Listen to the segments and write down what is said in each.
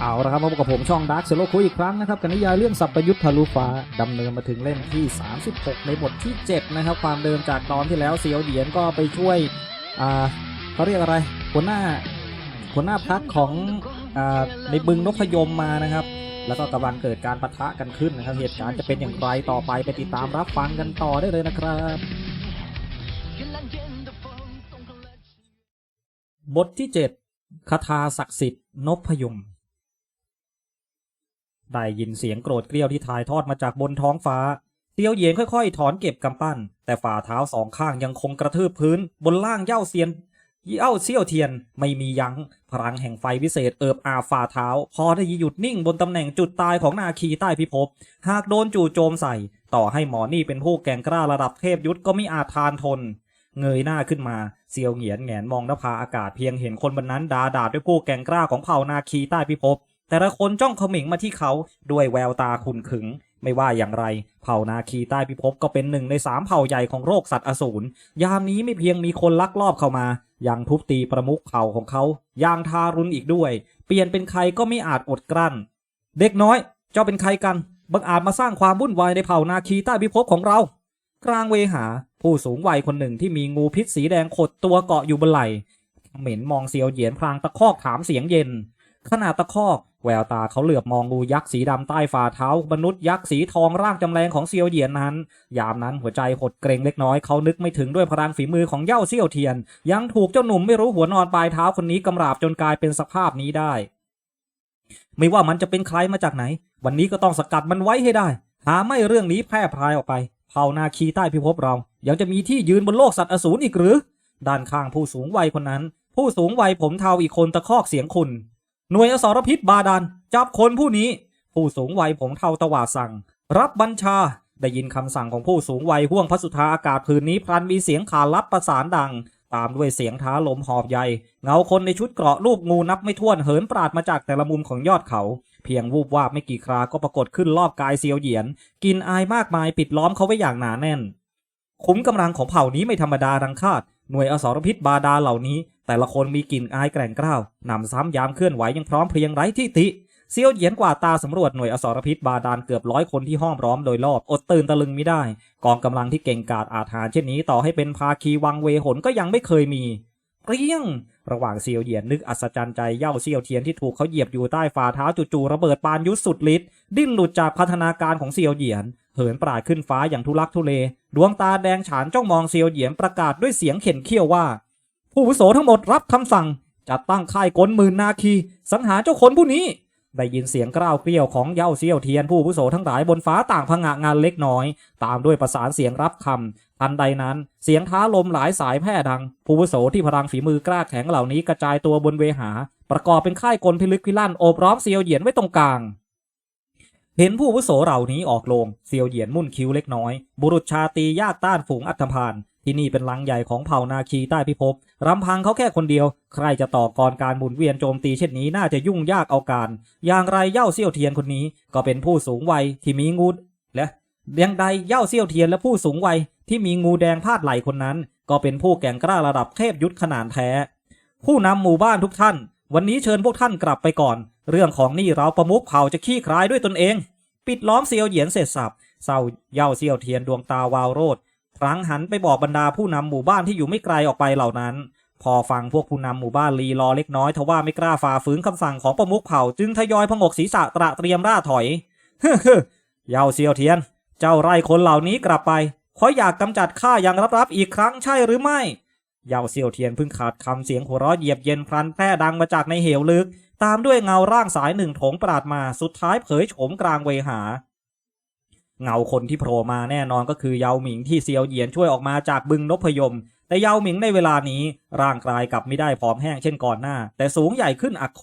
เอาละครับมาพบกับผมช่องดาร์คเซโลคุยอีกครั้งนะครับกันนิยายเรื่องสัพพยุทธทะลุฟ้าดำเนินมาถึงเล่มที่ 36 ในบทที่ 7 นะครับ ความเดิมจากตอนที่แล้วเซียวเหยียนก็ไปช่วยอ่าเขาเรียกอะไรหัวหน้าหัวหน้าพักของอ่าในบึงนพยมมานะครับ แล้วก็กำลังเกิดการปะทะกันขึ้นนะครับเหตุการณ์จะเป็นอย่างไรต่อไปไปติดตามรับฟังกันต่อได้เลยนะครับบทที่ 7 คาถาศักดิ์สิทธิ์นพยม ได้ยินเสียงโกรธเกรี้ยวที่ถ่ายทอดมาจากบนท้องฟ้าเตียวเหยียนค่อยๆ ถอนเก็บกำปั้น แต่ฝ่าเท้าสองข้างยังคงกระทืบพื้น บนล่างเย่าเซียนเย่าเซี่ยวเทียนไม่มียัง้ง พลังแห่งไฟวิเศษเอิบอาฝ่าเท้า พอได้หยุดนิ่งบนตำแหน่งจุดตายของนาคีใต้พิภพ หากโดนจู่โจมใส่ ต่อให้หมอนี่เป็นผู้แก่งกล้าระดับเทพยุทธก็ไม่อาจทานทน เงยหน้าขึ้นมาเซียวเหงียนแงนมองนภาอากาศเพียงเห็นคนบนนั้นดาดาด้วยผู้แก่งกล้าของเผ่านาคีใต้พิภพ แต่ละคนจ้องเขมิงมาที่เขาด้วยแววตาขุนขึง ไม่ว่าอย่างไร เผ่านาคีใต้พิภพก็เป็นหนึ่งในสามเผ่าใหญ่ของโรคสัตว์อสูรยามนี้ไม่เพียงมีคนลักลอบเข้ามา ยังทุบตีประมุขเผ่าของเขาอย่างทารุณอีกด้วย เปลี่ยนเป็นใครก็ไม่อาจอดกลั้น เด็กน้อย เจ้าเป็นใครกันบังอาจมาสร้างความวุ่นวายในเผ่านาคีใต้พิภพของเรา กลางเวหา ผู้สูงวัยคนหนึ่งที่มีงูพิษสีแดงขดตัวเกาะอยู่บนไหล่เหม็นมองเซียวเหยียนพลางตะคอกถามเสียงเย็นขณะตะคอก แววตาเขาเหลือบมองงูยักษ์สีดำใต้ฝ่าเท้ามนุษย์ยักษ์สีทองร่างจำแรงของเซียวเหยียนนั้น ยามนั้นหัวใจหดเกรงเล็กน้อยเขานึกไม่ถึงด้วยพลังฝีมือของเย่าเซี่ยวเทียน ยังถูกเจ้าหนุ่มไม่รู้หัวนอนปลายเท้าคนนี้กำราบจนกลายเป็นสภาพนี้ได้ ไม่ว่ามันจะเป็นใครมาจากไหน วันนี้ก็ต้องสกัดมันไว้ให้ได้ หาไม่เรื่องนี้แพร่พรายออกไปเผ่านาคีใต้พิภพเรา ยังจะมีที่ยืนบนโลกสัตว์อสูรอีกหรือ ด้านข้างผู้สูงวัยคนนั้น ผู้สูงวัยผมเทาอีกคนตะคอกเสียงคุณ หน่วยอสรพิษบาดาลจับคนผู้นี้ ผู้สูงวัยผมเทาตวาดสั่ง รับบัญชาได้ยินคำสั่งของผู้สูงวัยห่วงพระสุธาอากาศพื้นนี้พลันมีเสียงขานรับประสานดัง ตามด้วยเสียงท้าลมหอบใหญ่ เงาคนในชุดเกราะรูปงูนับไม่ถ้วนเหินปราดมาจากแต่ละมุมของยอดเขา เพียงวูบวาบไม่กี่คราก็ปรากฏขึ้นรอบกายเซียวเหยียน กินอายมากมายปิดล้อมเขาไว้อย่างหนาแน่น คุ้มกำลังของเผ่านี้ไม่ธรรมดาดังคาดหน่วยอสรพิษบาดาเหล่านี้ แต่ละคนมีกลิ่นอายแกร่งกร้าวนำซ้ำยามเคลื่อนไหวยังพร้อมเพรียงไร้ที่ติเซียวเหยียนกว่าตาสำรวจหน่วยอสรพิษบาดาลเกือบร้อยคนที่ห้อมร้อมโดยรอบอดตื่นตะลึงไม่ได้ กองกำลังที่เก่งกาจอาถรรพ์เช่นนี้ต่อให้เป็นภาคีวังเวหนก็ยังไม่เคยมีเปรี้ยง ระหว่างเซียวเหยียนนึกอัศจรรย์ใจเย่าเซียวเทียนที่ถูกเขาเหยียบอยู่ใต้ฝ่าเท้าจู่ๆระเบิดปานยุทธสุดฤทธิ์ดิ้นหลุดจากพัฒนาการของเซียวเหยียน เหินปราดขึ้นฟ้าอย่างทุลักทุเล ดวงตาแดงฉานจ้องมองเซียวเหยียนประกาศด้วยเสียงเข็นเขี้ยวว่า ผู้วุโสทั้งหมดรับคำสั่ง จัดตั้งค่ายกลหมื่นนาคี สังหารเจ้าคนผู้นี้ ได้ยินเสียงกล้าวเกลียวของเย่าเซียวเทียนผู้วุโสทั้งหลายบนฟ้าต่างพงะงานเล็กน้อย ตามด้วยประสานเสียงรับคำทันใดนั้น เสียงท้าลมหลายสายแพร่ดัง ผู้วุโสที่พลังฝีมือกล้าแข็งเหล่านี้กระจายตัวบนเวหา ประกอบเป็นค่ายกลพิลึกพิลั่นโอบล้อมเซียวเหยียนไว้ตรงกลางเห็นผู้วุโสเหล่านี้ออกโรงเซียวเหยียนมุ่นคิ้วเล็กน้อย บุรุษชาตียากต้านฝูงอัฐพาน ที่นี่เป็นลังใหญ่ของเผ่านาคีใต้พิภพรำพังเขาแค่คนเดียว ใครจะต่อกรการหมุนเวียนโจมตีเช่นนี้น่าจะยุ่งยากเอาการ อย่างไรเย่าเซี่ยวเทียนคนนี้ก็เป็นผู้สูงวัยที่มีงูและยังใดเย่าเซี่ยวเทียนและผู้สูงวัยที่มีงูแดงพาดไหลคนนั้น ก็เป็นผู้แก่งกล้าระดับเทพยุทธขนาดแท้ ผู้นำหมู่บ้านทุกท่าน วันนี้เชิญพวกท่านกลับไปก่อน เรื่องของนี่เราประมุขเผ่าจะขี้คลายด้วยตนเอง ปิดล้อมเซียวเหยียนเสร็จสับเศร้าเย่าเซี่ยวเทียนดวงตาวาวโรด พลังหันไปบอกบรรดาผู้นำหมู่บ้านที่อยู่ไม่ไกลออกไปเหล่านั้น พอฟังพวกผู้นำหมู่บ้านลีรอเล็กน้อยทว่าไม่กล้าฝ่าฝืนคำสั่งของประมุขเผ่าจึงทยอยพงกศีรษะตระเตรียมร่าถอยเฮึ่มเย่าเซียวเทียน เจ้าไร่คนเหล่านี้กลับไปเพราะอยากกำจัดข้าอย่างรับๆอีกครั้งใช่หรือไม่เยาเซียวเทียนเพิ่งขาดคำเสียงหัวเราะเหยียบเย็นพลันแพร่ดังมาจากในเหวลึก ตามด้วยเงาร่างสายหนึ่งโถงปราดมาสุดท้ายเผยโฉมกลางเวหา เงาคนที่โผล่มาแน่นอนก็คือเยาหมิงที่เซียวเหยียนช่วยออกมาจากบึงนพยม แต่เยาหมิงในเวลานี้ร่างกายกลับไม่ได้ผอมแห้งเช่นก่อนหน้า แต่สูงใหญ่ขึ้นอักโข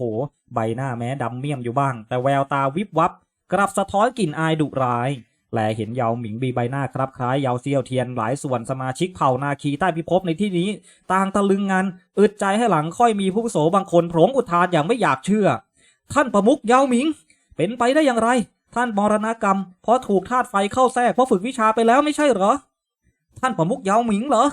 ใบหน้าแม้ดำเมี่ยมอยู่บ้าง แต่แววตาวิบวับ กลับสะท้อนกลิ่นอายดุร้ายแลเห็นเยาหมิงมีใบหน้าครับคล้ายเยาเซียวเทียนหลายส่วนสมาชิกเผ่านาคีใต้พิภพในที่นี้ ต่างตะลึงงานอึดใจให้หลังค่อยมีผู้โสบางคนโผงอุทานอย่างไม่อยากเชื่อ ท่านประมุขเยาหมิง เป็นไปได้อย่างไร ท่านมรณกรรม เพราะถูกธาตุไฟเข้าแทรกเพราะฝึกวิชาไปแล้วไม่ใช่เหรอ ท่านประมุขเยาหมิงเหรอ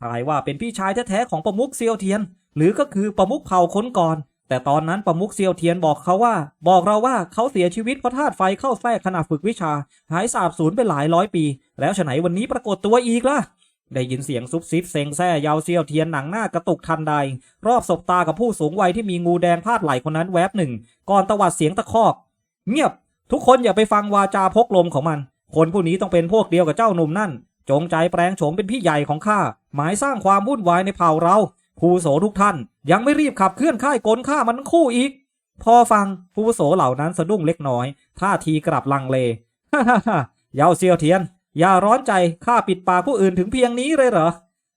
คลายว่าเป็นพี่ชายแท้ๆของประมุขเซียวเทียน หรือก็คือประมุขเผ่าคนก่อน แต่ตอนนั้นประมุกเซียวเทียนบอกเขาว่า บอกเราว่าเขาเสียชีวิตเพราะธาตุไฟเข้าแทรกขณะฝึกวิชา หายสาบสูญไปหลายร้อยปี แล้วฉไหนวันนี้ปรากฏตัวอีกล่ะได้ยินเสียงซุบซิบเซงแซ่ยาวเซียวเทียนหนังหน้ากระตุกทันใด รอบศบตากับผู้สูงวัยที่มีงูแดงพาดไหล่คนนั้นแวบหนึ่ง ก่อนตวัดเสียงตะคอก เงียบ ทุกคนอย่าไปฟังวาจาพกลมของมัน คนผู้นี้ต้องเป็นพวกเดียวกับเจ้าหนุ่มนั่น จงใจแปลงโฉมเป็นพี่ใหญ่ของข้า หมายสร้างความวุ่นวายในเผ่าเราผู้โสทุกท่าน ยังไม่รีบขับเคลื่อนค่ายกลฆ่ามันคู่อีก พอฟังผู้โสเหล่านั้นสะดุ้งเล็กน้อย ท่าทีกลับลังเล ฮ่าฮ่าฮ่าเยาเซียวเทียน อย่าร้อนใจข้าปิดปากผู้อื่นถึงเพียงนี้เลยเหรอ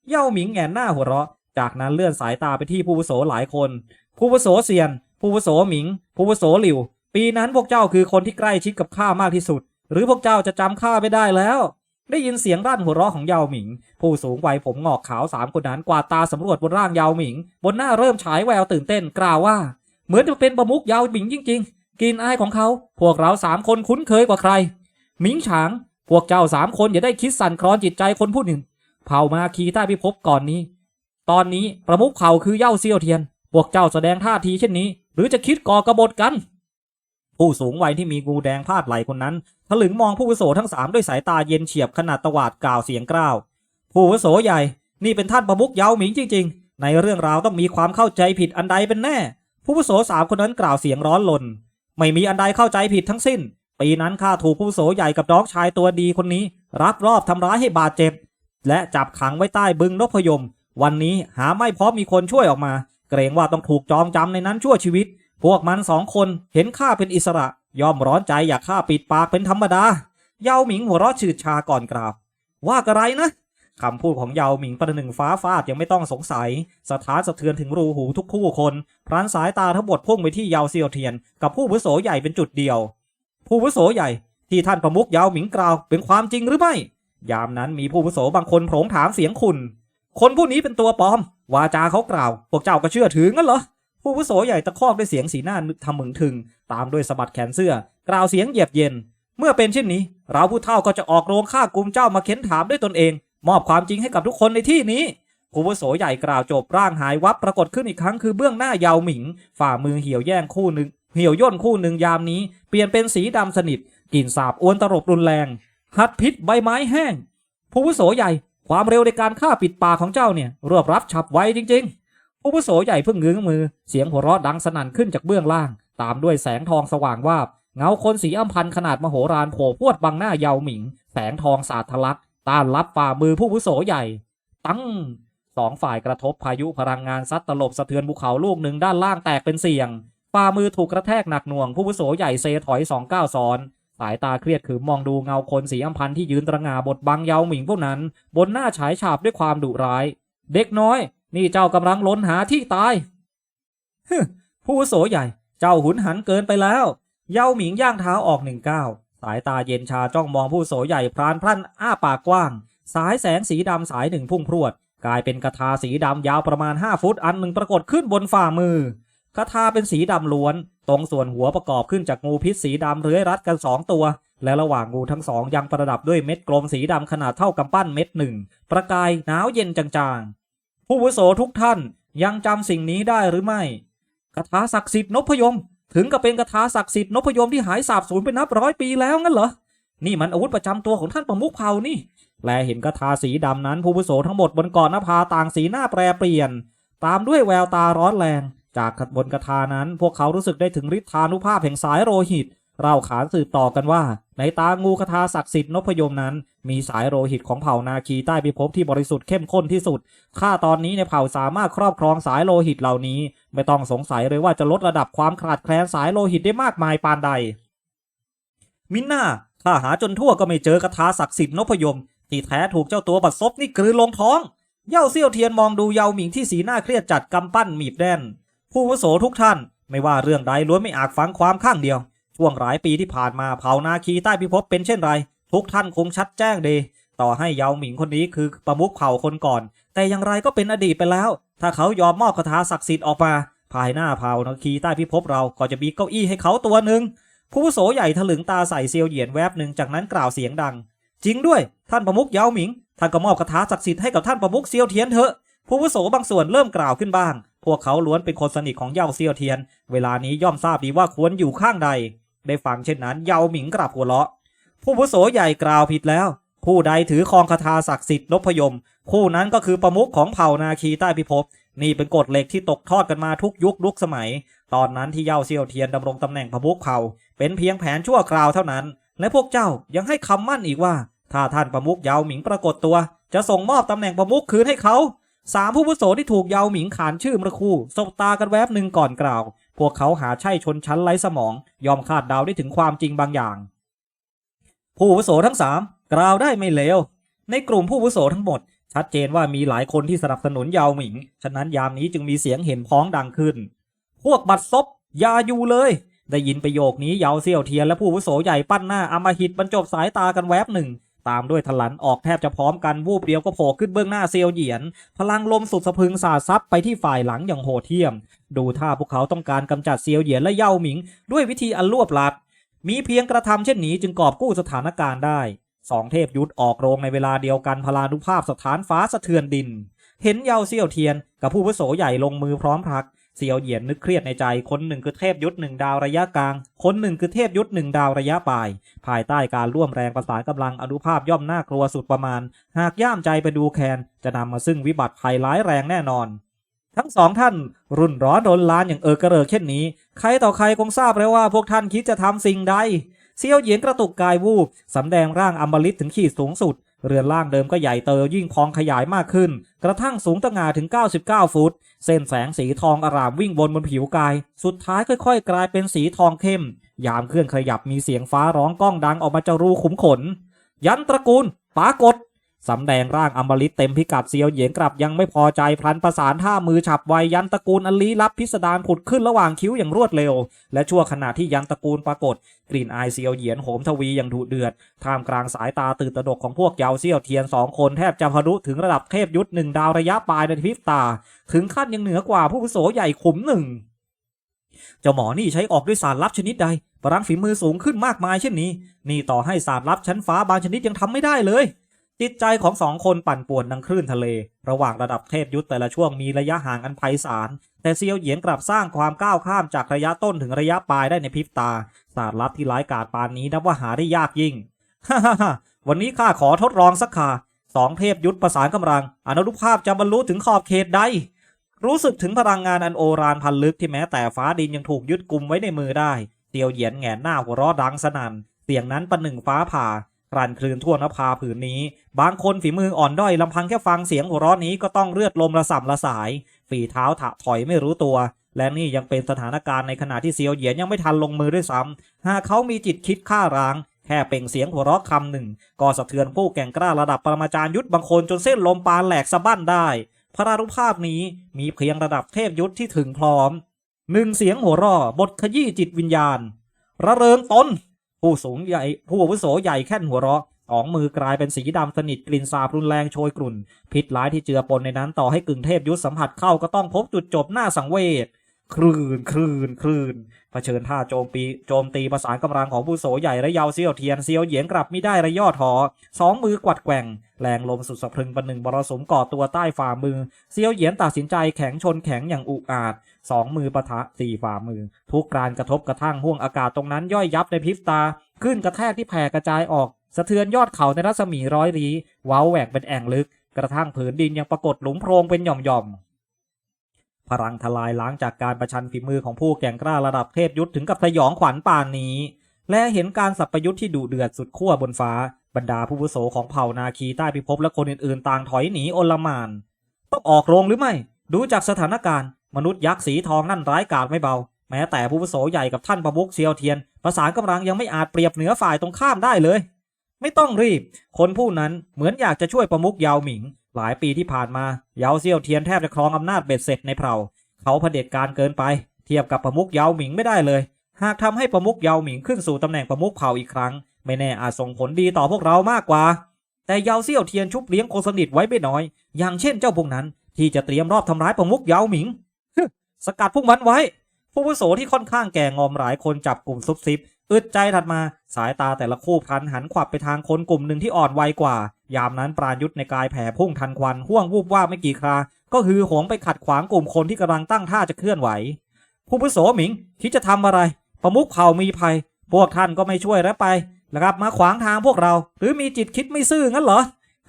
เย่าหมิงแงนหน้าหัวเราะ จากนั้นเลื่อนสายตาไปที่ผู้โสหลายคนผู้โสเซียนผู้โสหมิงผู้โสหลิว ปีนั้นพวกเจ้าคือคนที่ใกล้ชิดกับข้ามากที่สุด หรือพวกเจ้าจะจำข้าไม่ได้แล้ว ได้ยินเสียงรั่นหัวเราะของเยาหมิง ผู้สูงวัยผมงอกขาวสามคนนั้นกวาดตาสำรวจบนร่างเยาหมิง บนหน้าเริ่มฉายแววตื่นเต้นกล่าวว่า เหมือนจะเป็นประมุกเยาหมิงจริง ๆกินอายของเขา พวกเราสามคนคุ้นเคยกว่าใคร หมิงฉาง พวกเจ้าสามคนอย่าได้คิดสั่นคลอนจิตใจคนผู้หนึ่ง เผ่ามาคีใต้พิภพก่อนนี้ ตอนนี้ประมุขเผ่าคือเย่าเซียวเทียน พวกเจ้าแสดงท่าทีเช่นนี้ หรือจะคิดก่อกบฏกัน ผู้สูงวัยที่มีงูแดงพาดไหลคนนั้นถลึงมองผู้วุโสทั้งสามด้วยสายตาเย็นเฉียบขนาดตวาดกล่าวเสียงกล้าว ผู้วุโสใหญ่ นี่เป็นท่านประมุขเยาหมิงจริง ๆ ในเรื่องราวต้องมีความเข้าใจผิดอันใดเป็นแน่ ผู้วุโสสามคนนั้นกล่าวเสียงร้อนลน ไม่มีอันใดเข้าใจผิดทั้งสิ้น ปีนั้นข้าถูกผู้วุโสใหญ่กับน้องชายตัวดีคนนี้ รับรอบทำร้ายให้บาดเจ็บ และจับขังไว้ใต้บึงนพยม วันนี้หาไม่พบมีคนช่วยออกมา เกรงว่าต้องถูกจองจำในนั้นชั่วชีวิต พวกมันสองคนเห็นข้าเป็นอิสระย่อมร้อนใจอยากข้าปิดปากเป็นธรรมดา เยาหมิงหัวเราะฉืดชาก่อนกราบ ว่ากระไรนะคำพูดของเยาหมิงประหนึ่งฟ้าฟาดยังไม่ต้องสงสัย สถานสะเทือนถึงรูหูทุกคู่คน พรานสายตาทั้งหมดพุ่งไปที่เยาเซียวเทียน กับผู้วุโสใหญ่เป็นจุดเดียว ผู้วุโสใหญ่ที่ท่านประมุขเยาหมิงกล่าวเป็นความจริงหรือไม่ ยามนั้นมีผู้วุโสบางคนโผงถามเสียงคุณ คนผู้นี้เป็นตัวปลอม วาจาเขากล่าว พวกเจ้าก็เชื่อถืองั้นเหรอ ผู้วุโสใหญ่ตะคอกด้วยเสียงสีหน้าทำมึงถึง ตามด้วยสะบัดแขนเสื้อ กล่าวเสียงเหยียบเย็น เมื่อเป็นเช่นนี้ เราผู้เฒ่าก็จะออกโรงฆ่ากลุ่มเจ้ามาเค้นถามด้วยตนเอง มอบความจริงให้กับทุกคนในที่นี้ผู้วุโสใหญ่กล่าวจบร่างหายวับปรากฏขึ้นอีกครั้งคือเบื้องหน้ายาวหมิง ฝ่ามือเหี่ยวแย่งคู่หนึ่งเหี่ยวย่นคู่หนึ่งยามนี้ เปลี่ยนเป็นสีดำสนิทกลิ่นสาบอวนตรบรุนแรงหัดพิษใบไม้แห้ง ผู้วุโสใหญ่ ความเร็วในการฆ่าปิดปากของเจ้าเนี่ยรวบรับฉับไวจริง ๆ ผู้วุโสใหญ่เพิ่งงื้อมือ เสียงหัวเราะดังสนั่นขึ้นจากเบื้องล่าง ตามด้วยแสงทองสว่างวาบ เงาคนสีอัมพันขนาดมโหฬารโผล่พวดบังหน้าเยาวหมิง แสงทองสาดทะลัก ต้านรับฝ่ามือผู้วุโสใหญ่ ตั้งสองฝ่ายกระทบพายุพลังงานซัดตลบสะเทือนภูเขาลูกหนึ่งด้านล่างแตกเป็นเสี่ยงฝ่ามือถูกกระแทกหนักหน่วงผู้วุโสใหญ่เซถอยสองก้าวซ้อนสายตาเครียดขืมมองดูเงาคนสีอัมพันที่ยืนตระงาบทบังเยาวหมิงพวกนั้น บนหน้าฉายฉาบด้วยความดุร้าย เด็กน้อย นี่เจ้ากำลังล้นหาที่ตายฮึผู้โสใหญ่ เจ้าหุนหันเกินไปแล้ว เยาวหมิงย่างเท้าออกหนึ่งก้าวสายตาเย็นชาจ้องมองผู้โสใหญ่พรานพรั่นอ้าปากกว้าง สายแสงสีดำสายหนึ่งพุ่งพรวด กลายเป็นกระทาสีดำยาวประมาณ 5 ฟุตอันหนึ่งปรากฏขึ้นบนฝ่ามือคาถาเป็นสีดำล้วน ตรงส่วนหัวประกอบขึ้นจากงูพิษสีดำเรื้อยรัดกันสองตัว และระหว่างงูทั้งสองยังประดับด้วยเม็ดกลมสีดำขนาดเท่ากำปั้นเม็ดหนึ่งประกายหนาวเย็นจางๆ ผู้วุโสทุกท่านยังจำสิ่งนี้ได้หรือไม่คาถาศักดิ์สิทธิ์นพยม ถึงกับเป็นคาถาศักดิ์สิทธิ์นพยมที่หายสาบสูญไปนับร้อยปีแล้วงั้นเหรอนี่มันอาวุธประจำตัวของท่านประมุขเผ่านี่แลเห็นคาถาสีดำนั้นผู้วุโสทั้งหมดบนเกาะนภาต่างสีหน้าแปรเปลี่ยน ตามด้วยแววตาร้อนแรง จากบนคาถานั้น พวกเขารู้สึกได้ถึงฤทธานุภาพแห่งสายโลหิต เราขานสืบต่อกันว่า ในตางูคาถาศักดิ์สิทธิ์นพยมนั้น มีสายโลหิตของเผ่านาคีใต้พิภพที่บริสุทธิ์เข้มข้นที่สุด ข้าตอนนี้ในเผ่าสามารถครอบครองสายโลหิตเหล่านี้ ไม่ต้องสงสัยเลยว่าจะลดระดับความขาดแคลนสายโลหิตได้มากมายปานใด มิน่าข้าหาจนทั่วก็ไม่เจอกระทาศักดิ์สิทธิ์นพยม ที่แท้ถูกเจ้าตัวบัดซบนี่กลืนลงท้อง เย่าเซี่ยวเทียนมองดูเยาหมิงที่สีหน้าเครียดจัดกำปั้นหมีบแน่น ผู้วโสทุกท่าน ไม่ว่าเรื่องใดล้วนไม่อาจฟังความข้างเดียว ช่วงหลายปีที่ผ่านมาเผ่านาคีใต้พิภพเป็นเช่นไร ทุกท่านคงชัดแจ้งดี ต่อให้เยาหมิงคนนี้คือประมุขเผ่าคนก่อน แต่อย่างไรก็เป็นอดีตไปแล้ว ถ้าเขายอมมอบคาถาศักดิ์สิทธิ์ออกมาภายหน้าเผ่านาคีใต้พิภพเราก็จะมีเก้าอี้ให้เขาตัวหนึ่งผู้วุโสใหญ่ถลึงตาใส่เซียวเหยียนแวบหนึ่งจากนั้นกล่าวเสียงดัง จริงด้วยท่านประมุขเยาหมิงท่านก็มอบคาถาศักดิ์สิทธิ์ให้กับท่านประมุขเซียวเทียนเถอะผู้วุโสบางส่วนเริ่มกล่าวขึ้นบ้าง พวกเขาล้วนเป็นคนสนิทของเยาเซียวเทียน เวลานี้ย่อมทราบดีว่าควรอยู่ข้างใด ได้ฟังเช่นนั้นเยาหมิงกลับหัวเราะ ผู้อาวุโสใหญ่กล่าวผิดแล้ว ผู้ใดถือครองคาถาศักดิ์สิทธิ์นพยม ผู้นั้นก็คือประมุขของเผ่านาคีใต้พิภพนี่เป็นกฎเหล็กที่ตกทอดกันมาทุกยุคทุกสมัย ตอนนั้นที่เย่าเซียวเทียนดำรงตำแหน่งประมุขเผ่า เป็นเพียงแผนชั่วคราวเท่านั้น และพวกเจ้ายังให้คำมั่นอีกว่า ถ้าท่านประมุขเยาหมิงปรากฏตัว จะส่งมอบตำแหน่งประมุขคืนให้เขาสามผู้วุโสที่ถูกเยาหมิงขานชื่อมื่อครู่สบตากันแวบหนึ่งก่อนกล่าว พวกเขาหาใช่ชนชั้นไร้สมอง ยอมคาดเดาได้ถึงความจริงบางอย่าง ผู้วุโสทั้งสามกล่าวได้ไม่เลวในกลุ่มผู้วุโสทั้งหมด ชัดเจนว่ามีหลายคนที่สนับสนุนเยาวหมิง ฉะนั้นยามนี้จึงมีเสียงเห็นพ้องดังขึ้น พวกบัดซบยาอยู่เลย ได้ยินประโยคนี้เยาวเซี่ยวเทียนและผู้วุโสใหญ่ปั้นหน้าอำมหิตบรรจบสายตากันแวบหนึ่ง ตามด้วยทลันออกแทบจะพร้อมกันวูบเดียวก็โผล่ขึ้นเบื้องหน้าเซียวเหยียน พลังลมสุดสะพึงสาดซับไปที่ฝ่ายหลังอย่างโหดเหี้ยม ดูท่าพวกเขาต้องการกำจัดเซียวเหยียนและเย่าหมิง ด้วยวิธีอันรวบลัด มีเพียงกระทำเช่นนี้จึงกอบกู้สถานการณ์ได้สองเทพยุทธออกโรงในเวลาเดียวกันพลานุภาพสถานฟ้าสะเทือนดิน เห็นเยาเซียวเทียนกับผู้วุโสใหญ่ลงมือพร้อมพรัก เซียวเหยียนนึกเครียดในใจ คนหนึ่งคือเทพยุทธหนึ่งดาวระยะกลาง คนหนึ่งคือเทพยุทธหนึ่งดาวระยะปลาย ภายใต้การร่วมแรงประสานกำลังอนุภาพย่อมน่ากลัวสุดประมาณ หากย่ามใจไปดูแคน จะนำมาซึ่งวิบัติภัยร้ายแรงแน่นอน ทั้งสองท่าน รุ่นร้อนโดนล้านอย่างเออกระเริกเช่นนี้ ใครต่อใครคงทราบแล้วว่าพวกท่านคิดจะทำสิ่งใดเซียวเหยียนกระตุกกายวูบสำแดงร่างอมฤตถึงขีดสูงสุดเรือนร่างเดิมก็ใหญ่เตอยิ่งพองขยายมากขึ้น กระทั่งสูงตะงาถึง 99 ฟุต เส้นแสงสีทองอารามวิ่งวนบนผิวกาย สุดท้ายค่อยๆ กลายเป็นสีทองเข้ม ยามเครื่องขยับมีเสียงฟ้าร้องก้องดังออกมาจากรูขุมขน ยันตระกูลปากฏ สำแดงร่างอมฤตเต็มพิกัดเซียวเหยียนกลับยังไม่พอใจพลันประสานท่ามือฉับไวยันตระกูลอันลี้ลับพิสดารผุดขึ้นระหว่างคิ้วอย่างรวดเร็ว และชั่วขณะที่ยันตระกูลปรากฏ กลิ่นอายเซียวเหยียนโหมทวีอย่างดุเดือดท่ามกลางสายตาตื่นตระหนกของพวกเยาวเซียวเทียนสองคนแทบจะพรุถึงระดับเทพยุทธหนึ่งดาวระยะปลายในพริบตา ถึงขั้นยังเหนือกว่าผู้โสใหญ่ขุมหนึ่งเจ้าหมอนี่ใช้ออกด้วยศารลับชนิดใดพลังฝีมือสูงขึ้นมากมายเช่นนี้ นี่ต่อให้ศารลับชั้นฟ้าบางชนิดยังทำไม่ได้เลย จิตใจของสองคนปั่นป่วนดังคลื่นทะเล ระหว่างระดับเทพยุทธแต่ละช่วงมีระยะห่างอันไพศาล แต่เซียวเหยียนกลับสร้างความก้าวข้ามจากระยะต้นถึงระยะปลายได้ในพริบตา ศาสตร์ลับที่ร้ายกาจปานนี้นับว่าหาได้ยากยิ่ง ฮ่าฮ่าฮ่าวันนี้ข้าขอทดลองสักขาสองเทพยุทธประสานกำลัง อนุภาพจะบรรลุถึงขอบเขตใด รู้สึกถึงพลังงานอันโอฬารพันลึกที่แม้แต่ฟ้าดินยังถูกยึดกุมไว้ในมือได้เตียวเหยียนแหงนหน้าหัวเราะดังสนั่นเสียงนั้นประหนึ่งฟ้าผ่า รันคลืนทั่วนภาผืนนี้ บางคนฝีมืออ่อนด้อยลำพังแค่ฟังเสียงหัวเราะนี้ก็ต้องเลือดลมระส่ำระสาย ฝีเท้าถะถอยไม่รู้ตัว และนี่ยังเป็นสถานการณ์ในขณะที่เซียวเหยียนยังไม่ทันลงมือด้วยซ้ำหากเขามีจิตคิดฆ่าร้าง แค่เป่งเสียงหัวเราะคำหนึ่ง ก็สะเทือนผู้แก่งกล้าระดับปรมาจารย์ยุทธบางคนจนเส้นลมปานแหลกสะบั้นได้ พระรานุภาพนี้มีเพียงระดับเทพยุทธที่ถึงพร้อมหนึ่งเสียงหัวเราะบทขยี้จิตวิญญาณ ระเริงตน ผู้สูงใหญ่ผู้อาวุโสใหญ่แค่นหัวเราะสองมือกลายเป็นสีดำสนิทกลิ่นสาบรุนแรงโชยกลุ่น พิษร้ายที่เจือปนในนั้นต่อให้กึ่งเทพยุทธสัมผัสเข้าก็ต้องพบจุดจบหน้าสังเวชคลื่นคลื่นคลื่นเผชิญท่าโจมปีโจมตีประสานกำลังของผู้โสใหญ่และยาวเซียวเทียนเซียวเหยียนกลับไม่ได้ระย่อถอสองมือกวัดแกว่งแรงลมสุดสะพรึงประหนึ่งบรสมก่อตัวใต้ฝ่ามือเซียวเหยียนตัดสินใจแข็งชนแข็งอย่างอุกอาจ สองมือปะทะสี่ฝ่ามือ ทุกการกระทบกระทั่งห่วงอากาศตรงนั้นย่อยยับในพริบตา ขึ้นกระแทกที่แผ่กระจายออก สะเทือนยอดเขาในรัศมีร้อยรีเว้าแหวกเป็นแอ่งลึก กระทั่งผืนดินยังปรากฏหลุมโพรงเป็นหย่อมๆพลังทลายล้างจากการประชันฝีมือของผู้แก่งกล้าระดับเทพยุทธถึงกับสยองขวัญป่านนี้และเห็นการสับพยุทธ์ที่ดุเดือดสุดขั้วบนฟ้า บรรดาผู้วุโสของเผ่านาคีใต้พิภพและคนอื่นๆ ต่างถอยหนีโอลมาน ต้องออกโรงหรือไม่ ดูจากสถานการณ์ มนุษย์ยักษ์สีทองนั่นร้ายกาจไม่เบา แม้แต่ผู้วุโสใหญ่กับท่านประมุกเซียวเทียน ประสานกำลังยังไม่อาจเปรียบเหนือฝ่ายตรงข้ามได้เลย ไม่ต้องรีบ คนผู้นั้นเหมือนอยากจะช่วยประมุกเยาวหมิง หลายปีที่ผ่านมาเยาเซียวเทียนแทบจะครองอำนาจเบ็ดเสร็จในเผ่า เขาเผด็จการเกินไป เทียบกับประมุกเยาวหมิงไม่ได้เลย หากทำให้ประมุกเยาวหมิงขึ้นสู่ตำแหน่งประมุกเผ่าอีกครั้ง ไม่แน่อาจส่งผลดีต่อพวกเรามากกว่า แต่เยาเซียวเทียนชุบเลี้ยงคนสนิทไว้ไม่น้อย อย่างเช่นเจ้าพวกนั้น ที่จะเตรียมรอบทำร้ายประมุกยาวหมิง สกัดพวกมันไว้ ผู้อาวุโสที่ค่อนข้างแก่งอมหลายคนจับกลุ่มซุบซิบ อึดใจถัดมาสายตาแต่ละคู่พันหันขวับไปทางคนกลุ่มหนึ่งที่อ่อนวัยกว่า ยามนั้นปราณยุทธในกายแผ่พุ่งทันควันห่วงวูบว่าไม่กี่ครา ก็ฮือโหงไปขัดขวางกลุ่มคนที่กำลังตั้งท่าจะเคลื่อนไหว ผู้พุโสหมิงคิดจะทำอะไร ประมุขเผ่ามีภัย พวกท่านก็ไม่ช่วยแล้วไปแล้วครับมาขวางทางพวกเรา หรือมีจิตคิดไม่ซื่องั้นเหรอ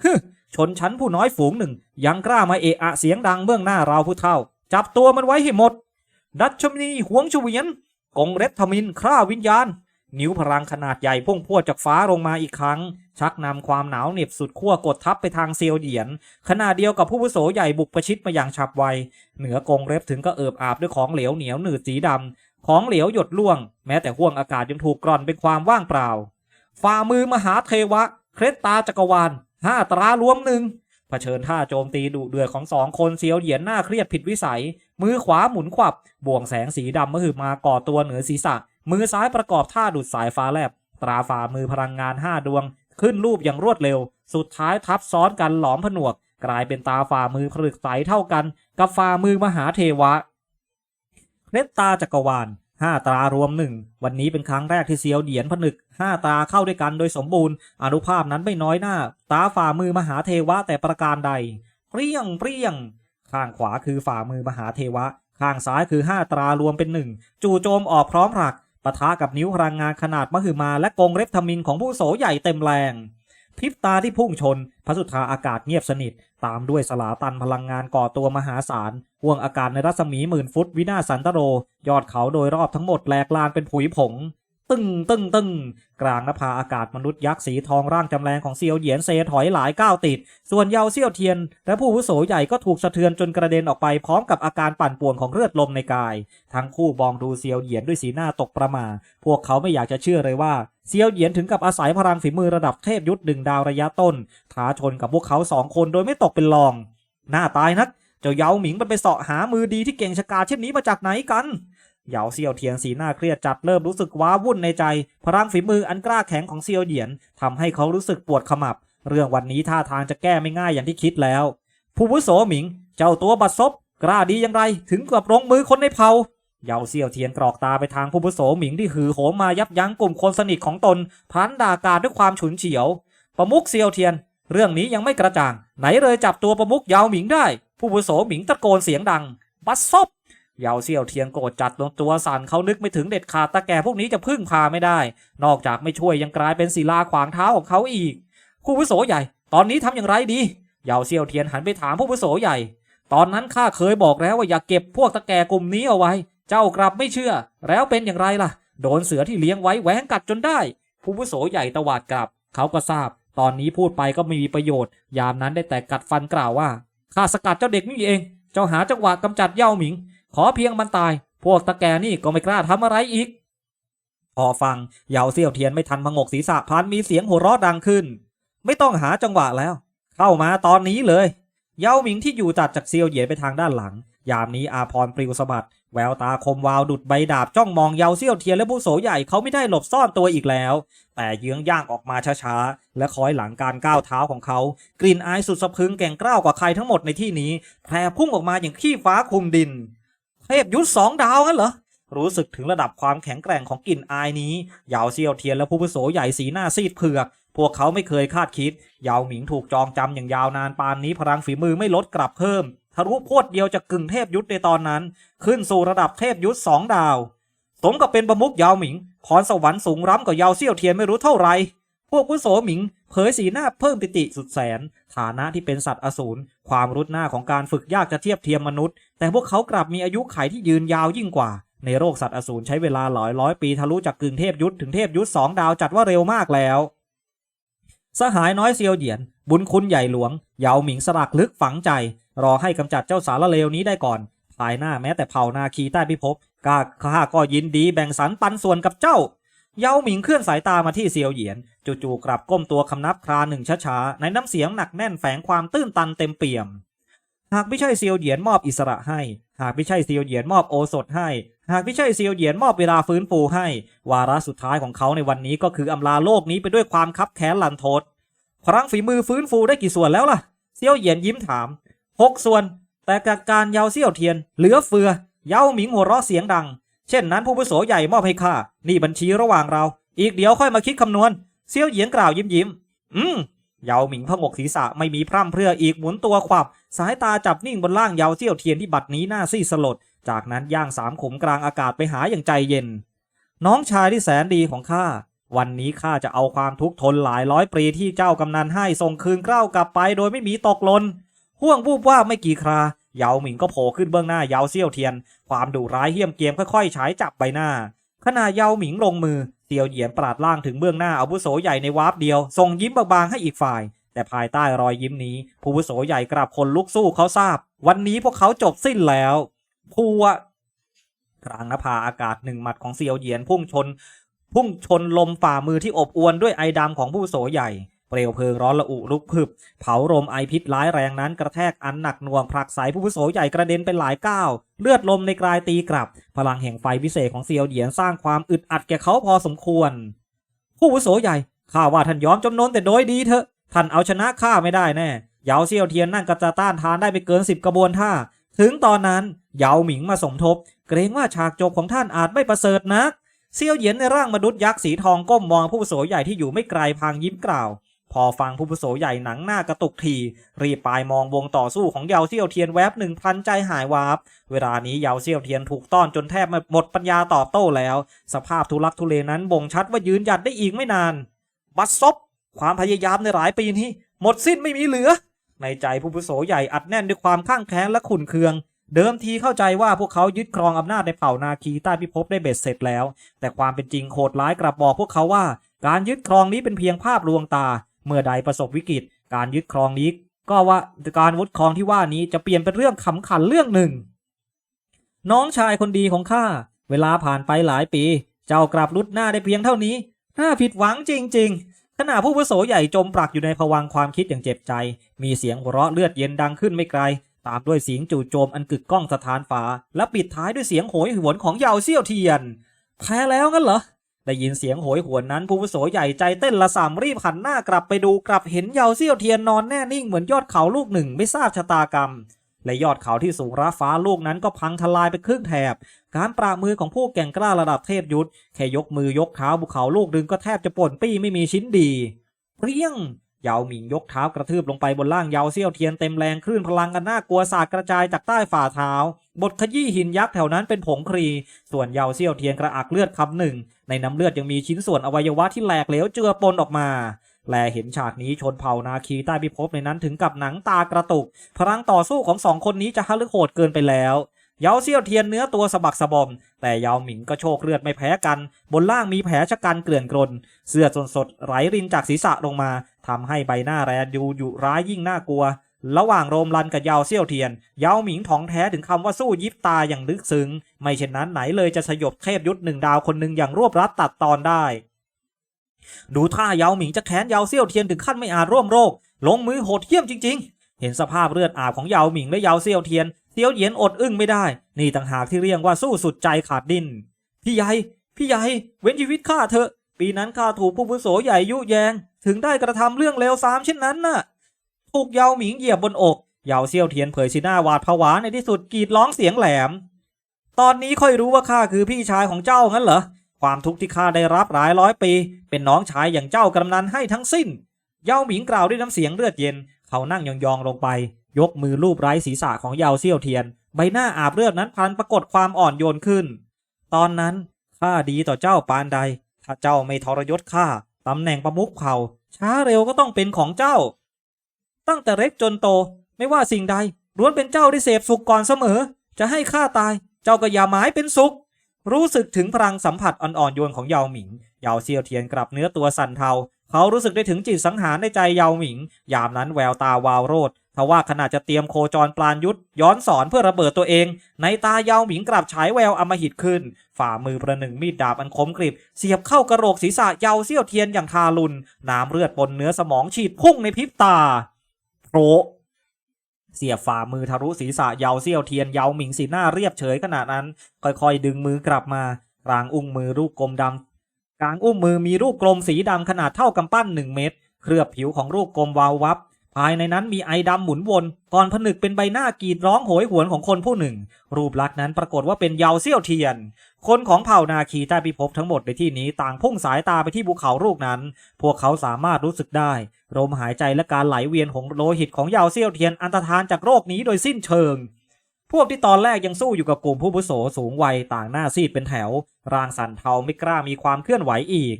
ฮึชนชั้นผู้น้อยฝูงหนึ่ง ยังกล้ามาเอะอะเสียงดังเบื้องหน้าเราผู้เท่า จับตัวมันไว้ให้หมด ดัชมนีหวงชเวียนกงเร็ดทมินคร่าวิญญาณ นิ้วพลังขนาดใหญ่พุ่งพรวดจากฟ้าลงมาอีกครั้ง ชักนำความหนาวเหน็บสุดขั้วกดทับไปทางเซียวเหยียนขณะเดียวกับผู้วุโสใหญ่บุกประชิดมาอย่างฉับไว เหนือกงเร็บถึงก็เอิบอาบด้วยของเหลวเหนียวหนืดสีดำของเหลวหยดล่วง แม้แต่ห่วงอากาศยังถูกกร่อนเป็นความว่างเปล่าฝ่ามือมหาเทวะ เครตตาจักรวาลห้าตรารวมหนึ่ง ผชิญท่าโจมตีดุเดือดของสองคนเซียวเหยียนหน้าเครียดผิดวิสัย มือขวาหมุนขวับ บ่วงแสงสีดำมหึมาก่อตัวเหนือศีรษะ มือซ้ายประกอบท่าดุดสายฟ้าแลบ ตราฝ่ามือพลังงานห้าดวง ขึ้นรูปอย่างรวดเร็ว สุดท้ายทับซ้อนกันหลอมผนวก กลายเป็นตาฝ่ามือผลึกใสเท่ากัน กับฝ่ามือมหาเทวะเนตตาจักรวาล ห้าตรารวมหนึ่งวันนี้เป็นครั้งแรกที่เซียวเหยียนผนึกห้าตราเข้าด้วยกันโดยสมบูรณ์อนุภาพนั้นไม่น้อยหน้า ตาฝ่ามือมหาเทวะแต่ประการใด เปรี้ยงเปรี้ยง ข้างขวาคือฝ่ามือมหาเทวะ ข้างซ้ายคือห้าตรารวมเป็นหนึ่งจู่โจมออกพร้อมหลักปะทะกับนิ้วพลังงานขนาดมหึมาและกงเร็บทมินของผู้โสใหญ่เต็มแรง พริบตาที่พุ่งชน พระสุธาอากาศเงียบสนิท ตามด้วยสลาตันพลังงานก่อตัวมหาศาลห่วงอากาศในรัศมีหมื่นฟุตวินาศสันตโร ยอดเขาโดยรอบทั้งหมดแหลกลานเป็นผุยผง ตึ้งตึ้งตึ้งกลางนภาอากาศมนุษย์ยักษ์สีทองร่างจำแรงของเซียวเหยียนเซถอยหลายก้าวติด ส่วนเยาเซียวเทียน และผู้วุโสใหญ่ก็ถูกสะเทือนจนกระเด็นออกไปพร้อมกับอาการปั่นป่วนของเลือดลมในกาย ทั้งคู่มองดูเซียวเหยียนด้วยสีหน้าตกประหมา พวกเขาไม่อยากจะเชื่อเลยว่า เซียวเหยียนถึงกับอาศัยพลังฝีมือระดับเทพยุทธดึงดาวระยะต้นท้าชนกับพวกเขาสองคนโดยไม่ตกเป็นรอง หน้าตายนัก เจ้าเยาหมิงมันไปเสาะหามือดีที่เก่งชะกาเช่นนี้มาจากไหนกันเหยาเซียวเทียนสีหน้าเครียดจัดเริ่มรู้สึกว้าวุ่นในใจ พลังฝีมืออันกล้าแข็งของเซียวเหยียนทำให้เขารู้สึกปวดขมับ เรื่องวันนี้ท่าทางจะแก้ไม่ง่ายอย่างที่คิดแล้ว ผู้วุโสหมิง เจ้าตัวบัดซบกล้าดีอย่างไร ถึงกับลงมือคนในเผ่า เยาเซียวเทียนกรอกตาไปทางผู้วุโสหมิงที่หือโหมมายับยั้งกลุ่มคนสนิทของตนพันด่ากาดด้วยความฉุนเฉียว ประมุกเซียวเทียน เรื่องนี้ยังไม่กระจ่าง ไหนเลยจับตัวประมุกเยาหมิงได้ ผู้วุโสหมิงตะโกนเสียงดัง บัดซบเยาเซียวเทียนโกรธจัดลงตัวสั่นเขานึกไม่ถึงเด็ดขาดตาแก่พวกนี้จะพึ่งพาไม่ได้ นอกจากไม่ช่วยยังกลายเป็นศิลาขวางเท้าของเขาอีก ผู้วุโสใหญ่ ตอนนี้ทำอย่างไรดีเยาเซียวเทียนหันไปถามผู้วุโสใหญ่ ตอนนั้นข้าเคยบอกแล้วว่าอย่าเก็บพวกตาแก่กลุ่มนี้เอาไว้ เจ้ากลับไม่เชื่อ แล้วเป็นอย่างไรล่ะ โดนเสือที่เลี้ยงไว้แหวงกัดจนได้ ผู้วุโสใหญ่ตวาดกลับ เขาก็ทราบ ตอนนี้พูดไปก็ไม่มีประโยชน์ ยามนั้นได้แต่กัดฟันกล่าวว่าข้าสกัดเจ้าเด็กนี่เอง เจ้าหาจังหวะกำจัดเย่าหมิง ขอเพียงมันตาย พวกตะแกนี่ก็ไม่กล้าทำอะไรอีกพอฟังเหยาเซี่ยวเทียนไม่ทันพงกศีรษะพันมีเสียงหัวเราะดังขึ้น ไม่ต้องหาจังหวะแล้ว เข้ามาตอนนี้เลย เยาหมิงที่อยู่ตัดจากเซียวเหยียนไปทางด้านหลัง ยามนี้อาพรปลิวสะบัด แววตาคมวาวดุดใบดาบจ้องมองเยาเซี่ยวเทียนและผู้โสใหญ่เขาไม่ได้หลบซ่อนตัวอีกแล้ว แต่เยื้องย่างออกมาช้าๆ และคอยหลังการก้าวเท้าของเขา กลิ่นอายสุดสะพึงแก่งกล้าวกว่าใครทั้งหมดในที่นี้แผ่พุ่งออกมาอย่างขี้ฟ้าคลุมดิน เทพยุทธสองดาวงั้นเหรอรู้สึกถึงระดับความแข็งแกร่งของกลิ่นอายนี้เยาเซียวเทียนและผู้พุโสใหญ่สีหน้าซีดเผือก พวกเขาไม่เคยคาดคิดเยาหมิงถูกจองจำอย่างยาวนานปานนี้พลังฝีมือไม่ลดกลับเพิ่ม ทะลุพวดเดียวจากกึ่งเทพยุทธในตอนนั้น ขึ้นสู่ระดับเทพยุทธสองดาว สมกับเป็นประมุขยาวหมิงพรสวรรค์สูงล้ำกว่ายาวเซี่ยวเทียนไม่รู้เท่าไร พวกผู้โสหมิงเผยสีหน้าเพิ่มปิติสุดแสน ฐานะที่เป็นสัตว์อสูรความรุดหน้าของการฝึกยากจะเทียบเทียมมนุษย์ แต่พวกเขากลับมีอายุขัยที่ยืนยาวยิ่งกว่า ในโรคสัตว์อสูรใช้เวลาหลายร้อยปีทะลุจากกึ่งเทพยุทธถึงเทพยุทธสองดาวจัดว่าเร็วมากแล้วสหายน้อยเซียวเหยียน บุญคุณใหญ่หลวง เยาหมิงสลักลึกฝังใจ รอให้กำจัดเจ้าสารเลวนี้ได้ก่อน ภายหน้าแม้แต่เผ่านาคีใต้พิภพกาข้าก็ยินดีแบ่งสรรปันส่วนกับเจ้า เยาหมิงเคลื่อนสายตามาที่เซียวเหยียน จู่ๆกลับก้มตัวคำนับคราหนึ่งช้าๆ ในน้ำเสียงหนักแน่นแฝงความตื้นตันเต็มเปี่ยม หากไม่ใช่เซียวเหยียนมอบอิสระให้ หากไม่ใช่เซียวเหยียนมอบโอสถให้ หากไม่ใช่เซียวเหยียนมอบเวลาฟื้นฟูให้ วาระสุดท้ายของเขาในวันนี้ก็คืออำลาโลกนี้ไปด้วยความคับแค้นลันทดพลังฝีมือฟื้นฟูได้กี่ส่วนแล้วล่ะ เซียวเหยียนยิ้มถาม หกส่วน แต่จากการเยาเซี่ยวเทียน เหลือเฟือ เยาหมิงหัวเราะเสียงดัง เช่นนั้นผู้อาวุโสใหญ่มอบให้ข้า นี่บัญชีระหว่างเรา อีกเดี๋ยวค่อยมาคิดคำนวณ เซียวเหยียนกล่าวยิ้มยิ้ม อืมเยาหมิงพงกศีรษะไม่มีพร่ำเพรื่ออีกหมุนตัวขวับ สายตาจับนิ่งบนล่างเยาเซี่ยวเทียนที่บัดนี้หน้าซีสลด จากนั้นย่างสามขมกลางอากาศไปหาอย่างใจเย็น น้องชายที่แสนดีของข้าวันนี้ข้าจะเอาความทุกข์ทนหลายร้อยปีที่เจ้ากำนันให้ส่งคืนเกล้ากลับไปโดยไม่มีตกหล่น ห่วงวูบว่าไม่กี่ครา เยาหมิงก็โผล่ขึ้นเบื้องหน้าเยาเซี่ยวเทียน ความดุร้ายเหี้ยมเกียมค่อยๆฉายจับใบหน้า ขณะเยาหมิงลงมือเซียวเหยียนปราดล่างถึงเบื้องหน้าอาวุโสใหญ่ในวาร์ปเดียวส่งยิ้มบางๆให้อีกฝ่าย แต่ภายใต้รอยยิ้มนี้ ผู้วุโสใหญ่กลับคนลุกสู้เขาทราบ วันนี้พวกเขาจบสิ้นแล้วพัวกลางนภาอากาศหนึ่งหมัดของเซียวเหยียนพุ่งชน พุ่งชนลมฝ่ามือที่อบอวนด้วยไอดำของผู้โสใหญ่ เปลวเพลิงร้อนระอุลุกพึบ เผารมไอพิษร้ายแรงนั้นกระแทกอันหนักหน่วงผลักไสผู้อาวุโสใหญ่กระเด็นเป็นหลายก้าว เลือดลมในกลายตีกลับ พลังแห่งไฟวิเศษของเซียวเหยียนสร้างความอึดอัดแก่เขาพอสมควร ผู้อาวุโสใหญ่ข้าว่าท่านยอมจำนนแต่โดยดีเถอะท่านเอาชนะข้าไม่ได้แน่เยาเซียวเทียนนั่นก็จะต้านทานได้ไปเกินสิบกระบวนท่า ถึงตอนนั้นเยาหมิงมาสมทบ เกรงว่าฉากจบของท่านอาจไม่ประเสริฐนักเซียวเหยียนในร่างมนุษย์ยักษ์สีทองก้มมองผู้อาวุโสใหญ่ที่อยู่ไม่ไกลพางยิ้มกล่าว พอฟังผู้อาวุโสใหญ่หนังหน้ากระตุกที รีบปลายมองวงต่อสู้ของเยาเซี่ยวเทียนแวบหนึ่งพันใจหายวาบ เวลานี้เยาเซี่ยวเทียนถูกต้อนจนแทบหมดปัญญาตอบโต้แล้ว สภาพทุลักทุเลนั้นบ่งชัดว่ายืนหยัดได้อีกไม่นาน บัดซบความพยายามในหลายปีนี้หมดสิ้นไม่มีเหลือ ในใจผู้อาวุโสใหญ่อัดแน่นด้วยความข้างแค้นและขุนเคืองเดิมทีเข้าใจว่าพวกเขายึดครองอำนาจในเผ่านาคีใต้พิภพได้เบ็ดเสร็จแล้ว แต่ความเป็นจริงโหดร้ายกลับบอกพวกเขาว่า การยึดครองนี้เป็นเพียงภาพลวงตา เมื่อใดประสบวิกฤต การยึดครองนี้ ก็ว่าการวุดครองที่ว่านี้จะเปลี่ยนเป็นเรื่องขำขันเรื่องหนึ่ง น้องชายคนดีของข้าเวลาผ่านไปหลายปี เจ้ากลับรุดหน้าได้เพียงเท่านี้น่าผิดหวังจริง ๆ ขณะผู้อาวุโสใหญ่จมปลักอยู่ในภวังความคิดอย่างเจ็บใจ มีเสียงหัวเราะเลือดเย็นดังขึ้นไม่ไกล ตามด้วยเสียงจู่โจมอันกึกก้องสถานฟ้าและปิดท้ายด้วยเสียงโหยหวนของเยาเซี่ยวเทียน แพ้แล้วงั้นเหรอ ได้ยินเสียงโหยหวนนั้นผู้วุโสใหญ่ใจเต้นละสามรีบหันหน้ากลับไปดูกลับเห็นเยาเซี่ยวเทียนนอนแน่นิ่งเหมือนยอดเขาลูกหนึ่งไม่ทราบชะตากรรม และยอดเขาที่สูงระฟ้าลูกนั้นก็พังทลายไปครึ่งแถบ การปรามือของผู้แก่งกล้าระดับเทพยุทธแค่ยกมือยกเท้าภูเขาลูกดึงก็แทบจะป่นปี้ไม่มีชิ้นดีเปรี้ยงเยาหมิงยกเท้ากระทืบลงไปบนล่างเยาเซี่ยวเทียนเต็มแรงคลื่นพลังกันน่ากลัวสาดกระจายจากใต้ฝ่าเท้า บทขยี้หินยักษ์แถวนั้นเป็นผงครี ส่วนเยาเซี่ยวเทียนกระอักเลือดคำหนึ่ง ในน้ำเลือดยังมีชิ้นส่วนอวัยวะที่แหลกเหลวเจือปนออกมาแลเห็นฉากนี้ชนเผ่านาคีใต้พิภพในนั้นถึงกับหนังตากระตุก พลังต่อสู้ของสองคนนี้จะฮะลึกโหดเกินไปแล้ว เยาเซี่ยวเทียนเนื้อตัวสะบักสะบอม แต่เยาหมิงก็โชคเลือดไม่แพ้กัน บนล่างมีแผลชะกันเกลื่อนกรนเสื้อสดสดไหลรินจากศีรษะลงมาทำให้ใบหน้าแรดูอยู่ร้ายยิ่งน่ากลัว ระหว่างโรมรันกับเยาเซี่ยวเทียนเยาหมิงถ่องแท้ถึงคำว่าสู้ยิบตาอย่างลึกซึ้ง ไม่เช่นนั้นไหนเลยจะสยบเทพยุทธหนึ่งดาวคนหนึ่งอย่างรวบรัดตัดตอนได้ ดูท่าเยาหมิงจะแค้นเยาเซี่ยวเทียนถึงขั้นไม่อาจร่วมโรค ลงมือโหดเหี้ยมจริง ๆ เห็นสภาพเลือดอาบของเยาหมิงและเยาเซี่ยวเทียนเซียวเหยียนอดอึ้งไม่ได้ นี่ต่างหากที่เรียกว่าสู้สุดใจขาดดิน พี่ใหญ่ พี่ใหญ่ เว้นชีวิตข้าเถอะ ปีนั้นข้าถูกผู้บุโสใหญ่ยุแยง ถึงได้กระทำเรื่องเลวทรามเช่นนั้นน่ะ ถูกเยาหมิงเหยียบบนอก เยาเซี่ยวเทียนเผยสีหน้าหวาดผวาในที่สุดกรีดร้องเสียงแหลม ตอนนี้ค่อยรู้ว่าข้าคือพี่ชายของเจ้างั้นเหรอ ความทุกข์ที่ข้าได้รับหลายร้อยปี เป็นน้องชายอย่างเจ้ากำนันให้ทั้งสิ้น เยาหมิงกล่าวด้วยน้ำเสียงเลือดเย็น เขานั่งยองๆลงไป ยกมือลูบไร้ศีรษะของเยาเซี่ยวเทียน ใบหน้าอาบเลือดนั้นพันปรากฏความอ่อนโยนขึ้น ตอนนั้นข้าดีต่อเจ้าปานใด ถ้าเจ้าไม่ทรยศข้าตำแหน่งประมุขเผ่าช้าเร็วก็ต้องเป็นของเจ้า ตั้งแต่เล็กจนโต ไม่ว่าสิ่งใดล้วนเป็นเจ้าได้เสพสุขก่อนเสมอ จะให้ข้าตาย เจ้าก็อย่าหมายเป็นสุข รู้สึกถึงพลังสัมผัสอ่อนๆโยนของเยาหมิง เยาเซียวเทียนกลับเนื้อตัวสั่นเทา เขารู้สึกได้ถึงจิตสังหารในใจเยาหมิง ยามนั้นแววตาวาวโรดทว่าขณะจะเตรียมโคจรปลานยุทธย้อนสอนเพื่อระเบิดตัวเอง ในตาเยาหมิงกลับฉายแววอมหิตขึ้น ฝ่ามือประหนึ่งมีดดาบอันคมกริบ เสียบเข้ากระโหลกศีรษะเยาเซี่ยวเทียนอย่างทารุณน้ำเลือดปนเนื้อสมองฉีดพุ่งในพริบตา โผรเสียบฝ่ามือทะลุศีรษะเยาเซี่ยวเทียนเยาหมิงสีหน้าเรียบเฉยขนาดนั้น ค่อยๆ ดึงมือกลับมากลางอุ้งมือรูปกลมดำกลางอุ้งมือมีรูปกลมสีดำขนาดเท่ากำปั้นหนึ่งเม็ดเคลือบผิวของรูปกลมวาววับ ภายในนั้นมีไอดำหมุนวนก่อนผนึกเป็นใบหน้ากรีดร้องโหยหวนของคนผู้หนึ่ง รูปลักษณ์นั้นปรากฏว่าเป็นเยาเซี่ยวเทียน คนของเผ่านาคีใต้พิภพทั้งหมดในที่นี้ต่างพุ่งสายตาไปที่ภูเขาลูกนั้น พวกเขาสามารถรู้สึกได้ลมหายใจและการไหลเวียนของโลหิตของยาวเซี่ยวเทียนอันตรธานจากโรคนี้โดยสิ้นเชิง พวกที่ตอนแรกยังสู้อยู่กับกลุ่มผู้บุโสสูงวัยต่างหน้าซีดเป็นแถว ร่างสั่นเทาไม่กล้ามีความเคลื่อนไหวอีก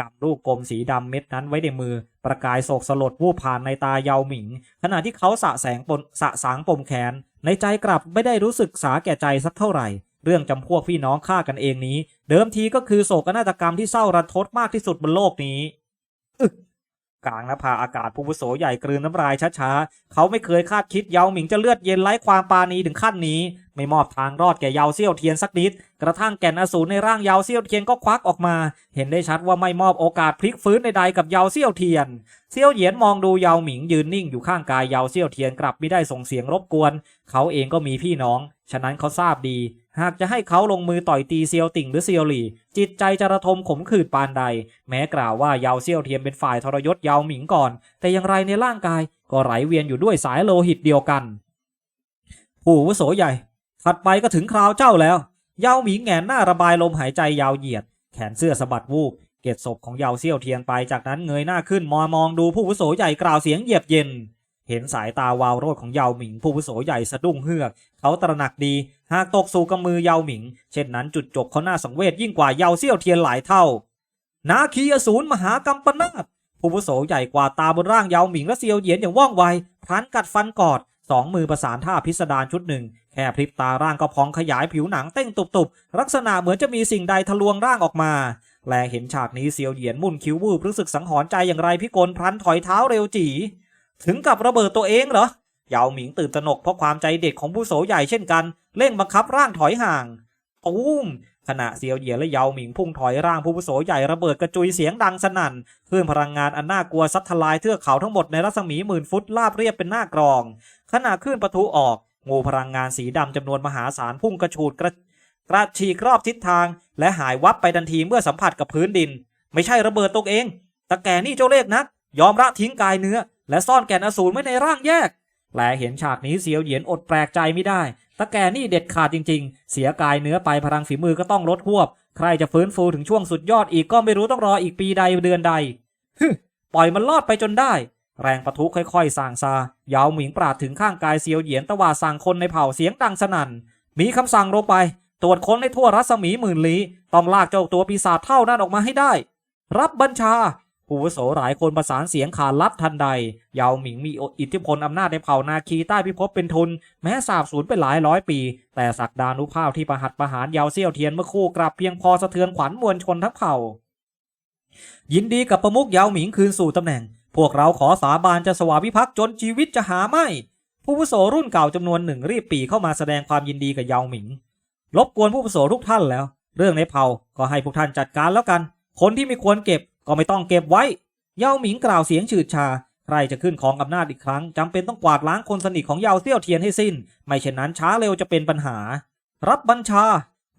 กำลูกกลมสีดำเม็ดนั้นไว้ในมือ ประกายโศกสลดวูบผ่านในตาเยาหมิง ขณะที่เขาสะแสงปนสะสางปมแขน ในใจกลับไม่ได้รู้สึกสาแก่ใจสักเท่าไหร่ เรื่องจำพวกพี่น้องฆ่ากันเองนี้ เดิมทีก็คือโศกนาฏกรรมที่เศร้ารันทดมากที่สุดบนโลกนี้อึกกลางนภาอากาศผู้วุโสใหญ่กลืนน้ำลายช้าๆ เขาไม่เคยคาดคิดเยาหมิงจะเลือดเย็นไร้ความปาณีถึงขั้นนี้ ไม่มอบทางรอดแก่เยาเซี่ยวเทียนสักนิด กระทั่งแก่นอสูรในร่างเยาเซี่ยวเทียนก็ควักออกมา เห็นได้ชัดว่าไม่มอบโอกาสพลิกฟื้นใดๆกับเยาเซี่ยวเทียน เซี่ยวเหยียนมองดูเยาหมิงยืนนิ่งอยู่ข้างกายเยาเซี่ยวเทียนกลับไม่ได้ส่งเสียงรบกวน เขาเองก็มีพี่น้อง ฉะนั้นเขาทราบดี หากจะให้เขาลงมือต่อยตีเซียวติ่งหรือเซียวหลี่ จิตใจจะระทมขมขื่นปานใด แม้กล่าวว่าเยาเซียวเทียนเป็นฝ่ายทรยศเยาหมิงก่อน แต่อย่างไรในร่างกายก็ไหลเวียนอยู่ด้วยสายโลหิตเดียวกันผู้วุโสใหญ่ ถัดไปก็ถึงคราวเจ้าแล้ว เยาหมิงแงนหน้าระบายลมหายใจยาวเหยียด แขนเสื้อสะบัดวูบเกตศพของเยาเซียวเทียนไปจากนั้นเงยหน้าขึ้นมอมองดูผู้วุโสใหญ่กล่าวเสียงเหยียบเย็น เห็นสายตาวาวโรดของเยาหมิง ผู้วุโสใหญ่สะดุ้งเฮือก เขาตระหนักดี หากตกสู่กำมือเยาหมิง เช่นนั้นจุดจบเขาหน้าสังเวชยิ่งกว่าเยาเซี่ยวเทียนหลายเท่า นาคีอสูรมหากรรมปนาตผู้วุโสใหญ่กว่าตาบนร่างเยาหมิงและเซียวเหยียนอย่างว่องไวพลันกัดฟันกอดสองมือประสานท่าพิสดารชุดหนึ่ง แค่พริบตาร่างก็พองขยายผิวหนังเต้งตุบๆ ลักษณะเหมือนจะมีสิ่งใดทะลวงร่างออกมา แลเห็นฉากนี้เซียวเหยียนมุ่นคิ้ววูบรู้สึกสังหรณ์ใจอย่างไรพี่กลพลันถอยเท้าเร็วจี ถึงกับระเบิดตัวเองเหรอเยาหมิงตื่นตระหนกเพราะความใจเด็ดของผู้โสใหญ่เช่นกันเร่งบังคับร่างถอยห่างตูมขณะเซียวเหยียและเยาหมิงพุ่งถอยร่างผู้ผู้โสใหญ่ระเบิดกระจุยเสียงดังสนั่นคลื่นพลังงานอันน่ากลัวซัดทลายเทือกเขาทั้งหมดในรัศมีหมื่นฟุตราบเรียบเป็นหน้ากรอง ขณะคลื่นประทุออก งูพลังงานสีดำจำนวนมหาศาลพุ่งกระฉูดกระกระฉีกรอบทิศทาง และหายวับไปทันทีเมื่อสัมผัสกับพื้นดิน ไม่ใช่ระเบิดตกเองตะแกนี่เจ้าเลขนัก ยอมละทิ้งกายเนื้อ และซ่อนแก่นอสูรไว้ในร่างแยก แลเห็นฉากนี้เสียวเหยียนอดแปลกใจไม่ได้ตะแกนี่เด็ดขาดจริง ๆ เสียกายเนื้อไปพลังฝีมือก็ต้องลดหวบ ใครจะฟื้นฟูถึงช่วงสุดยอดอีกก็ไม่รู้ต้องรออีกปีใดเดือนใดฮึปล่อยมันรอดไปจนได้ แรงปะทุค่อยๆสั่งซา ยาวหมิงปราดถึงข้างกายเซียวเหยียนตะวาสั่งคนในเผ่าเสียงดังสนั่น มีคำสั่งลงไป ตรวจค้นในทั่วรัศมีหมื่นลี้ ต้องลากเจ้าตัวปีศาจเท่านั้นออกมาให้ได้ รับบัญชา ผู้วุโสหลายคนประสานเสียงขานรับทันใด เยาวหมิงมีอิทธิพลอำนาจในเผ่านาคีใต้พิภพเป็นทุน แม้สาบสูญไปหลายร้อยปี แต่ศักดานุภาพที่ประหัตประหารเยาวเซี่ยวเทียนเมื่อคู่กลับเพียงพอสะเทือนขวัญมวลชนทั้งเผ่า ยินดีกับประมุขยาวหมิงคืนสู่ตำแหน่ง พวกเราขอสาบานจะสวาวิภักดิ์จนชีวิตจะหาไม่ ผู้วุโสรุ่นเก่าจำนวนหนึ่งรีบปีเข้ามาแสดงความยินดีกับเยาวหมิง รบกวนผู้วุโสทุกท่านแล้ว เรื่องในเผ่าก็ให้พวกท่านจัดการแล้วกัน คนที่ไม่ควรเก็บก็ไม่ต้องเก็บไว้ เยาหมิงกล่าวเสียงฉืดชา ใครจะขึ้นของอำนาจอีกครั้งจำเป็นต้องกวาดล้างคนสนิทของเยาเซี่ยวเทียนให้สิ้น ไม่เช่นนั้นช้าเร็วจะเป็นปัญหา รับบัญชา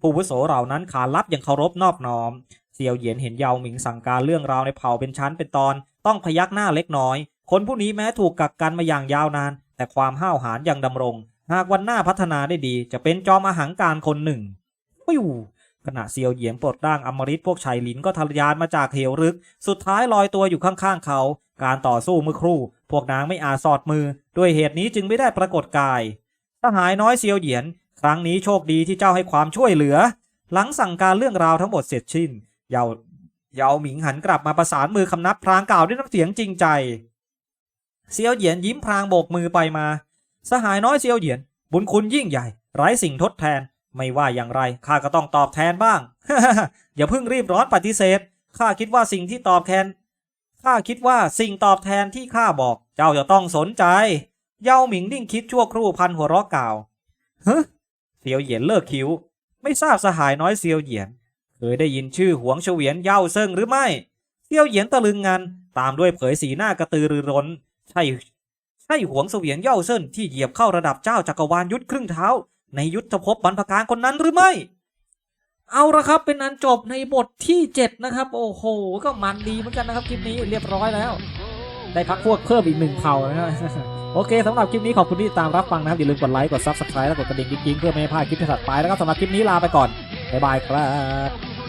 ผู้วุโสเหล่านั้นขานรับอย่างเคารพนอบน้อม เซียวเหยียนเห็นเยาหมิงสั่งการเรื่องราวในเผ่าเป็นชั้นเป็นตอน ต้องพยักหน้าเล็กน้อย คนผู้นี้แม้ถูกกักกันมาอย่างยาวนาน แต่ความห้าวหาญยังดำรง หากวันหน้าพัฒนาได้ดี จะเป็นจอมอาหังการคนหนึ่งปิ้ว ขณะเซียวเหยียนปลดร่างอมฤตพวกชายลินก็ทะยานมาจากเหวลึก สุดท้ายลอยตัวอยู่ข้างๆเขา การต่อสู้เมื่อครู่ พวกนางไม่อาจสอดมือ ด้วยเหตุนี้จึงไม่ได้ปรากฏกายทหายน้อยเซียวเหยียน ครั้งนี้โชคดีที่เจ้าให้ความช่วยเหลือ หลังสั่งการเรื่องราวทั้งหมดเสร็จสิ้น เยาเยาหมิงหันกลับมาประสานมือคำนับพรางกล่าวด้วยน้ำเสียงจริงใจ เซียวเหยียนยิ้มพรางโบกมือไปมา สหายน้อยเซียวเหยียน บุญคุณยิ่งใหญ่ ไร้สิ่งทดแทน ไม่ว่าอย่างไรข้าก็ต้องตอบแทนบ้าง อย่าเพิ่งรีบร้อนปฏิเสธข้าคิดว่าสิ่งที่ตอบแทนข้าคิดว่าสิ่งตอบแทนที่ข้าบอกเจ้าจะต้องสนใจ เยาหมิงนิ่งคิดชั่วครู่พันหัวเราะกล่าวเฮ้เซียวเหยียนเลิกคิ้ว ไม่ทราบสหายน้อยเซียวเหยียน เคยได้ยินชื่อหวงเฉวียนเย่าเซิงหรือไม่เซียวเหยียนตะลึงงานตามด้วยเผยสีหน้ากระตือรือร้น ใช่ ใช่หวงเสวียนเย่าเซินที่เหยียบเข้าระดับเจ้าจักรวาลยุทธครึ่งเท้า ในยุทธภพบรรพการคนนั้นหรือไม่ เอาละครับเป็นอันจบในบทที่ 7 นะครับ โอ้โห ก็มันดีเหมือนกันนะครับคลิปนี้เรียบร้อยแล้ว ได้พักพวกเพิ่มอีกหนึ่งเผ่านะครับโอเคสำหรับคลิปนี้ขอบคุณที่ติดตามรับฟังนะครับ อย่าลืมกดไลค์ กด Subscribe และกดกระดิ่งกิ๊งๆเพื่อไม่ให้พลาดคลิปถัดไปแล้วก็สำหรับคลิปนี้ลาไปก่อนบ๊ายบายครับ